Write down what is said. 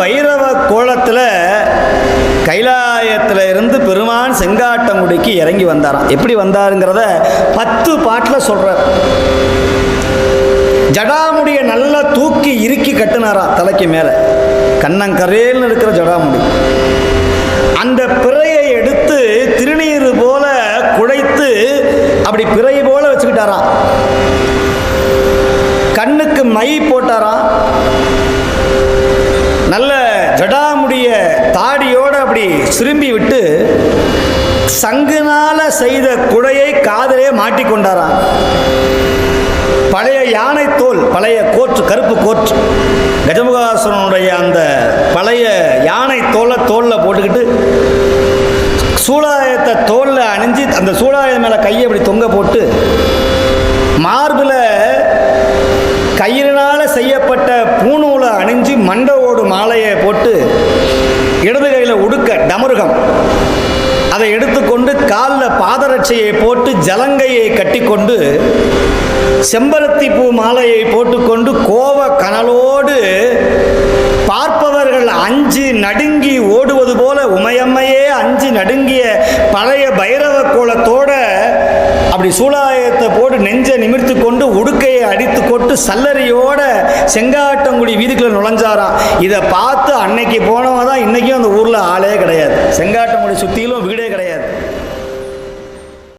பைரவ கோலத்தில் கைலாயத்தில் இருந்து பெருமான் செங்காட்டங்குடிக்கு இறங்கி வந்தாராம். எப்படி வந்தாருங்கிறத பத்து பாட்டில் சொல்கிறார் ஜடாமுடியை நல்லா தூக்கி இறுக்கி கட்டினாராம் தலைக்கு மேலே. கண்ணங்கரேல்னு இருக்கிற ஜடாமுடி. அந்த பிறையை எடுத்து திருநீர் போல குழைத்து அப்படி பிறை போல வச்சுக்கிட்டாராம். கண்ணுக்கு மை போட்டாராம் நல்ல ஜடாமுடிய தாடியோட திரும்பி விட்டு சங்குனால செய்த குடையை காதலே மாட்டிக்கொண்டாராம். பழைய யானை தோல் பழைய கோற்று கருப்பு கோற்று. கஜமுகாசுரனுடைய அந்த பழைய யானை தோலை தோலில் போட்டுக்கிட்டு சூழாயத்தை தோலில் அணிஞ்சு அந்த சூழாயம் மேலே கையை இப்படி தொங்க போட்டு மார்பில் கயிறினால் செய்யப்பட்ட பூணூலை அணிஞ்சு மண்டவோடு மாலையை போட்டு டமருகம் அதை எடுத்துக்கொண்டு காலில் பாதரட்சையை போட்டு ஜலங்கையை கட்டிக்கொண்டு செம்பருத்தி பூ மாலையை போட்டுக்கொண்டு கோவ கனலோடு பார்ப்பவர்கள் அஞ்சு நடுங்கி ஓடுவது போல உமையம்மையே அஞ்சு நடுங்கிய பழைய பைரவ கோலத்தோட அப்படி சூலாயத்தை போட்டு நெஞ்சை நிமிர்த்து கொண்டு உடுக்கையை அடித்து கொண்டு சல்லரியோட செங்காட்டங்குடி வீதிக்குள்ள நுழைஞ்சாராம். இதை பார்த்து அன்னைக்கு போனவன் தான் இன்னைக்கும் அந்த ஊரில் ஆளே கிடையாது. செங்காட்டங்குடி சுற்றிலும் வீடே கிடையாது.